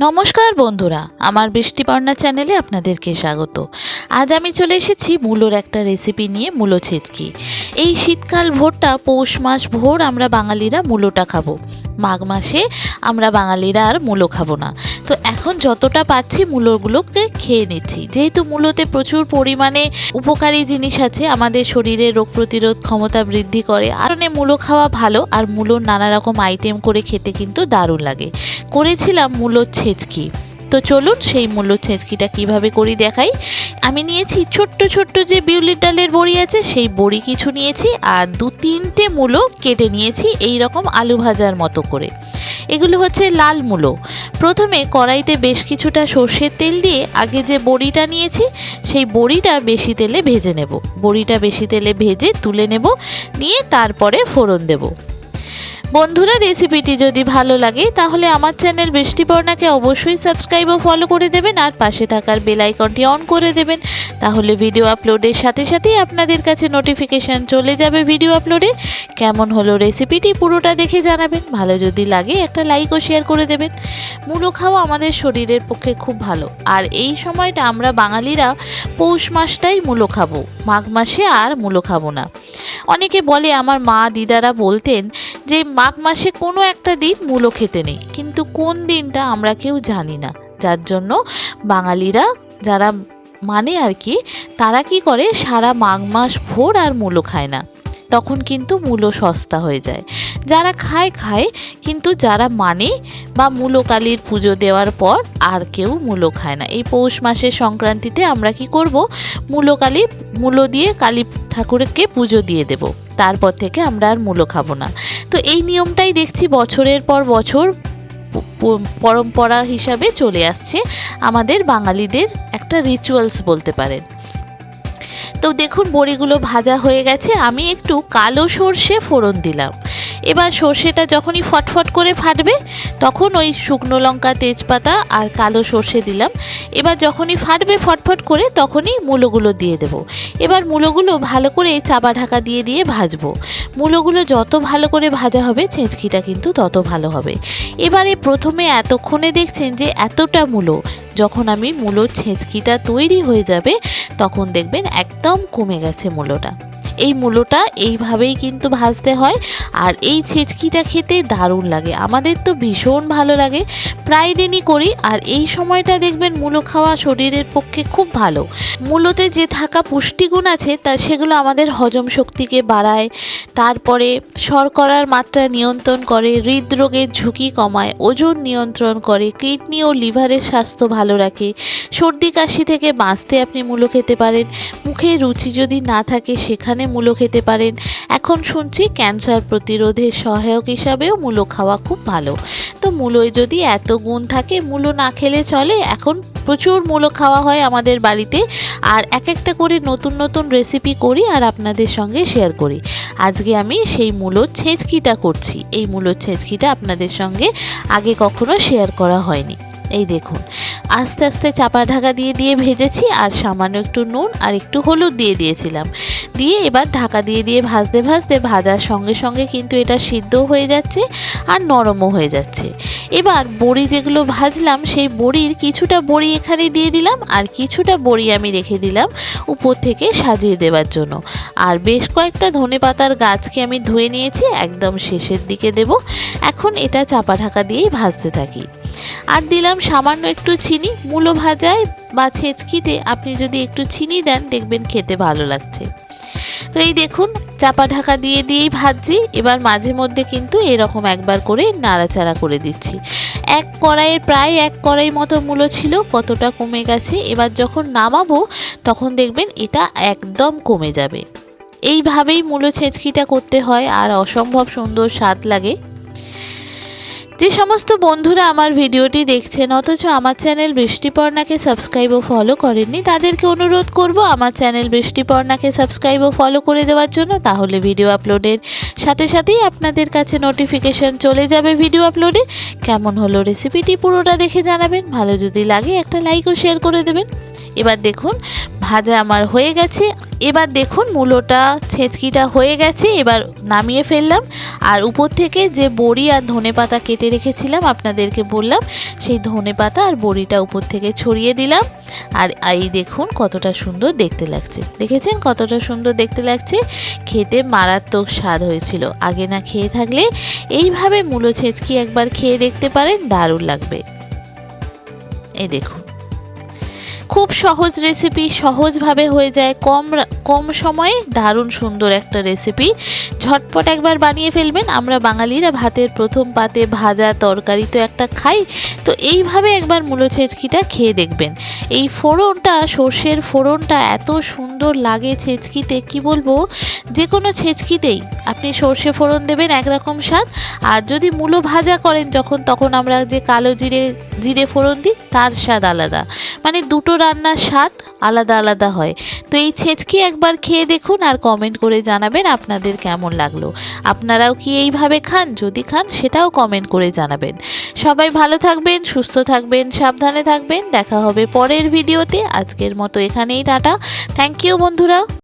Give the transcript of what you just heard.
নমস্কার বন্ধুরা, আমার বৃষ্টিপর্ণা চ্যানেলে আপনাদেরকে স্বাগত। আজ আমি চলে এসেছি মূলোর একটা রেসিপি নিয়ে মূলো ছেচকি। এই শীতকাল ভোরটা, পৌষ মাস ভোর আমরা বাঙালিরা মূলোটা খাব। মাঘ মাসে আমরা বাঙালিরা আর মূলো খাব না। তো এখন যতটা পাচ্ছি মূলোগুলোকে খেয়ে নিচ্ছি। যেহেতু মূলোতে প্রচুর পরিমাণে উপকারী জিনিস আছে, আমাদের শরীরে রোগ প্রতিরোধ ক্ষমতা বৃদ্ধি করে, আর অনেক মূলো খাওয়া ভালো, আর মূলোর নানা রকম আইটেম করে খেতে কিন্তু দারুণ লাগে। করেছিলাম মূলোর ছেচকি। তো চলুন সেই মূল্য ছেঁচকিটা কীভাবে করি দেখাই। আমি নিয়েছি ছোট্ট ছোট্ট যে বিউলির ডালের বড়ি আছে, সেই বড়ি কিছু নিয়েছি আর দু তিনটে মূলো কেটে নিয়েছি এই রকম আলু ভাজার মতো করে। এগুলো হচ্ছে লাল মূলো। প্রথমে কড়াইতে বেশ কিছুটা সর্ষের তেল দিয়ে আগে যে বড়িটা নিয়েছি, সেই বড়িটা বেশি তেলে ভেজে নেব। বড়িটা বেশি তেলে ভেজে তুলে নেব, নিয়ে তারপরে ফোড়ন দেবো। বন্ধুরা রেসিপিটি যদি ভালো লাগে, তাহলে আমার চ্যানেল বৃষ্টিপর্ণাকে অবশ্যই সাবস্ক্রাইব ও ফলো করে দেবেন আর পাশে থাকার বেল আইকনটি অন করে দেবেন। তাহলে ভিডিও আপলোডের সাথে সাথেই আপনাদের কাছে নোটিফিকেশান চলে যাবে ভিডিও আপলোডে কেমন হলো রেসিপিটি পুরোটা দেখে জানাবেন। ভালো যদি লাগে, একটা লাইক ও শেয়ার করে দেবেন। মূলো খাওয়া আমাদের শরীরের পক্ষে খুব ভালো। আর এই সময়টা আমরা বাঙালিরা পৌষ মাসটাই মূলো খাব। মাঘ মাসে আর মূলো খাব না। অনেকে বলে, আমার মা, দিদারা বলতেন যে মাঘ মাসে কোনো একটা দিন মূলো খেতে নেই। কিন্তু কোন দিনটা আমরা কেউ জানি না। যার জন্য বাঙালিরা যারা মানে আর কি, তারা কি করে সারা মাঘ মাস ভোর আর মূলো খায় না। তখন কিন্তু মূলো সস্তা হয়ে যায়। যারা খায় খায়, কিন্তু যারা মানে বা মূলো কালীর পুজো দেওয়ার পর আর কেউ মূলো খায় না। এই পৌষ মাসের সংক্রান্তিতে আমরা কি করব? মূলো কালী, মূলো দিয়ে কালী ঠাকুরকে পুজো দিয়ে দেব। তারপর থেকে আমরা আর মূলো খাব না। তো এই নিয়মটাই দেখছি বছরের পর বছর পরম্পরা হিসাবে চলে আসছে আমাদের বাঙালিদের একটা রিচুয়ালস বলতে পারেন। তো দেখুন বড়িগুলো ভাজা হয়ে গেছে, আমি একটু কালো সর্ষে ফোড়ন দিলাম। এবার সর্ষেটা যখনই ফটফট করে ফাটবে, তখন ওই শুকনো লঙ্কা, তেজপাতা আর কালো সর্ষে দিলাম। এবার যখনই ফাটবে ফটফট করে, তখনই মূলোগুলো দিয়ে দেব। এবার মূলোগুলো ভালো করে চাপা ঢাকা দিয়ে দিয়ে ভাজবো। মূলোগুলো যত ভালো করে ভাজা হবে, ছেঁচকিটা কিন্তু তত ভালো হবে। এবারে প্রথমে এতক্ষণে দেখছেন যে এতটা মূলো। যখন আমি মূলোর ছেঁচকিটা তৈরি হয়ে যাবে, তখন দেখবেন একদম কমে গেছে মূলোটা। এই মূলোটা এইভাবেই কিন্তু ভাজতে হয়। আর এই ছেচকিটা খেতে দারুণ লাগে। আমাদের তো ভীষণ ভালো লাগে। প্রায় দিনই করি। আর এই সময়টা দেখবেন মূলো খাওয়া শরীরের পক্ষে খুব ভালো। মূলোতে যে থাকা পুষ্টিগুণ আছে, তা সেগুলো আমাদের হজম শক্তিকে বাড়ায়। তারপরে শর্করার মাত্রা নিয়ন্ত্রণ করে, হৃদরোগের ঝুঁকি কমায়, ওজন নিয়ন্ত্রণ করে, কিডনি ও লিভারের স্বাস্থ্য ভালো রাখে। সর্দি কাশি থেকে বাঁচতে আপনি মূলো খেতে পারেন। মুখে রুচি যদি না থাকে, সেখানে মূলো খেতে পারেন। এখন শুনছি ক্যান্সার প্রতিরোধের সহায়ক হিসাবেও মূলো খাওয়া খুব ভালো। তো মূলোয় যদি এত গুণ থাকে, মূলো না খেলে চলে, এখন প্রচুর মূলো খাওয়া হয় আমাদের বাড়িতে। আর এক একটা করে নতুন নতুন রেসিপি করি আর আপনাদের সঙ্গে শেয়ার করি। আজকে আমি সেই মূলোর ছেঁচকিটা করছি। এই মূলোর ছেঁচকিটা আপনাদের সঙ্গে আগে কখনো শেয়ার করা হয়নি। এই দেখুন, আস্তে আস্তে চাপা ঢাকা দিয়ে দিয়ে ভেজেছি, আর সামান্য একটু নুন আর একটু হলুদ দিয়ে দিয়েছিলাম। দিয়ে এবার ঢাকা দিয়ে দিয়ে ভাজতে ভাজতে ভাজার সঙ্গে সঙ্গে কিন্তু এটা সিদ্ধ হয়ে যাচ্ছে আর নরমও হয়ে যাচ্ছে। এবার বড়ি যেগুলো ভাজলাম সেই বড়ির কিছুটা বড়ি এখানে দিয়ে দিলাম আর কিছুটা বড়ি আমি রেখে দিলাম উপর থেকে সাজিয়ে দেওয়ার জন্য। আর বেশ কয়েকটা ধনে পাতার গাছকে আমি ধুয়ে নিয়েছি, একদম শেষের দিকে দেব। এখন এটা চাপা ঢাকা দিয়েই ভাজতে থাকি। আর দিলাম সামান্য একটু চিনি, মূলো ভাজায় বা ছেঁচকিতে আপনি যদি একটু চিনি দেন দেখবেন খেতে ভালো লাগছে। তো এই দেখুন, চাপা ঢাকা দিয়ে দিয়েই ভাজছি। এবার মাঝে মধ্যে কিন্তু এরকম একবার করে নাড়াচাড়া করে দিচ্ছি। এক কড়াইয়ের প্রায় এক কড়াই মতো মূলো ছিল, কতটা কমে গেছে, এবার যখন নামাবো, তখন দেখবেন এটা একদম কমে যাবে। এইভাবেই মূলো ছেঁচকিটা করতে হয়, আর অসম্ভব সুন্দর স্বাদ লাগে। যে সমস্ত বন্ধুরা আমার ভিডিওটি দেখছেন, অথচ আমার চ্যানেল বৃষ্টিপর্ণাকে সাবস্ক্রাইব ও ফলো করেননি, তাদেরকে অনুরোধ করব আমার চ্যানেল বৃষ্টিপর্ণাকে সাবস্ক্রাইব ও ফলো করে দেওয়ার জন্য, তাহলে ভিডিও আপলোডের সাথে সাথেই আপনাদের কাছে নোটিফিকেশন চলে যাবে ভিডিও আপলোডে কেমন হলো রেসিপিটি পুরোটা দেখে জানাবেন, ভালো যদি লাগে একটা লাইক ও শেয়ার করে দেবেন। এবার দেখুন ভাজা আমার হয়ে গেছে। এবার দেখুন মূলোটা, ছেঁচকিটা হয়ে গেছে, এবার নামিয়ে ফেললাম। আর উপর থেকে যে বড়ি আর ধনে পাতা কেটে রেখেছিলাম, আপনাদেরকে বললাম, সেই ধনে পাতা আর বড়িটা উপর থেকে ছড়িয়ে দিলাম। আর এই দেখুন কতটা সুন্দর দেখতে লাগছে। দেখেছেন কতটা সুন্দর দেখতে লাগছে? খেতে মারাত্মক স্বাদ হয়েছিল। আগে না খেয়ে থাকলে এইভাবে মূলো ছেঁচকি একবার খেয়ে দেখতে পারেন, দারুণ লাগবে। এই দেখুন। খুব সহজ রেসিপি সহজভাবে হয়ে যায়। কম কম সময়ে দারুণ সুন্দর একটা রেসিপি ঝটপট একবার বানিয়ে ফেলবেন। আমরা বাঙালিরা ভাতের প্রথম পাতে ভাজা, তরকারি তো একটা খাই। তো এইভাবে একবার মূলো ছেঁচকিটা খেয়ে দেখবেন। এই ফোড়নটা, সর্ষের ফোড়নটা এত সুন্দর লাগে ছেঁচকিতে, কি বলব? যে কোনো ছেঁচকিতেই আপনি সর্ষে ফোড়ন দেবেন একরকম স্বাদ। আর যদি মূলো ভাজা করেন যখন, তখন আমরা যে কালো জিরে জিরে ফোড়ন দিই, তার স্বাদ আলাদা। মানে দুটো রান্নার স্বাদ আলাদা আলাদা হয়। তো এই ছেঁচকি একবার খেয়ে দেখুন আর কমেন্ট করে জানাবেন আপনাদের কেমন লাগল। আপনারাও কি এইভাবে খান? যদি খান, সেটাও কমেন্ট করে জানাবেন। সবাই ভালো থাকবেন, সুস্থ থাকবেন, সাবধানে থাকবেন। দেখা হবে পরের ভিডিওতে আজকের মতো এখানেই টাটা। থ্যাংক ইউ বন্ধুরা।